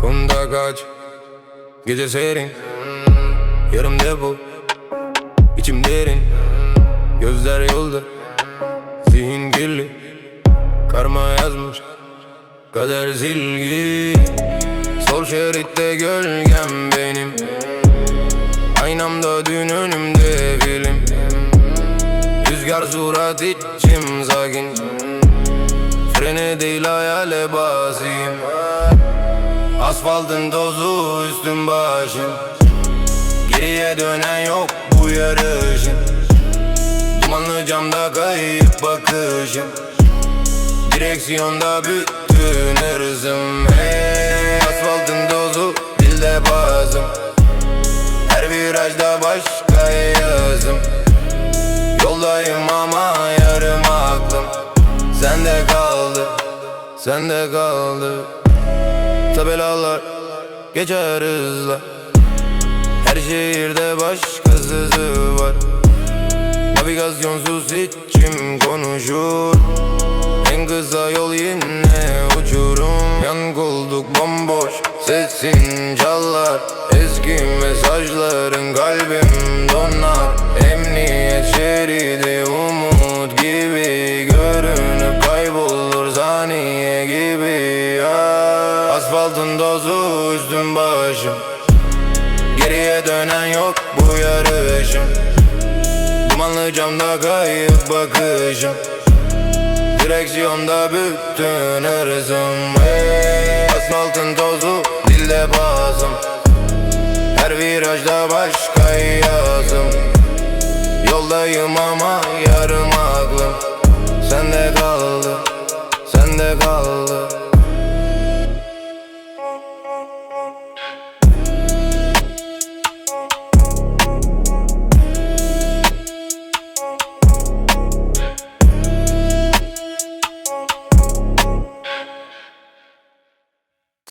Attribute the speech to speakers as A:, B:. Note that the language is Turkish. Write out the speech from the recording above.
A: Kumda kaç Gece serin Yarım depo İçim derin. Gözler yolda. Zihin kirli. Karma yazmış. Kader zilgi. Sol şeritte gölgem benim. Aynamda dün önümde film. Rüzgar surat içim sakin. Frene değil hayale basayım Asfaltın tozu üstüm başım Geriye dönen yok bu yarışın. Dumanlı camda kayıp bakışım Direksiyonda bütün hırsım. Hey, Asfaltın tozu dilde bazım. Her virajda başka yazım. Yoldayım ama yarım aklım. Sende kaldı, sende kaldı Tabelalar geçer hızla Her şehirde başkasızı var. Navigasyonsuz içim konuşur. En kısa yol yine uçurum. Yan koltuk bomboş sesin çalar. Eski mesajların kalbim Geriye dönen yok bu yarışım Dumanlı camda kayıp bakışım Direksiyonda bütün hırsım hey, Asfaltın tozu dilde bazım Her virajda başka yazım. Yoldayım ama yarım aklım. Sende kaldı,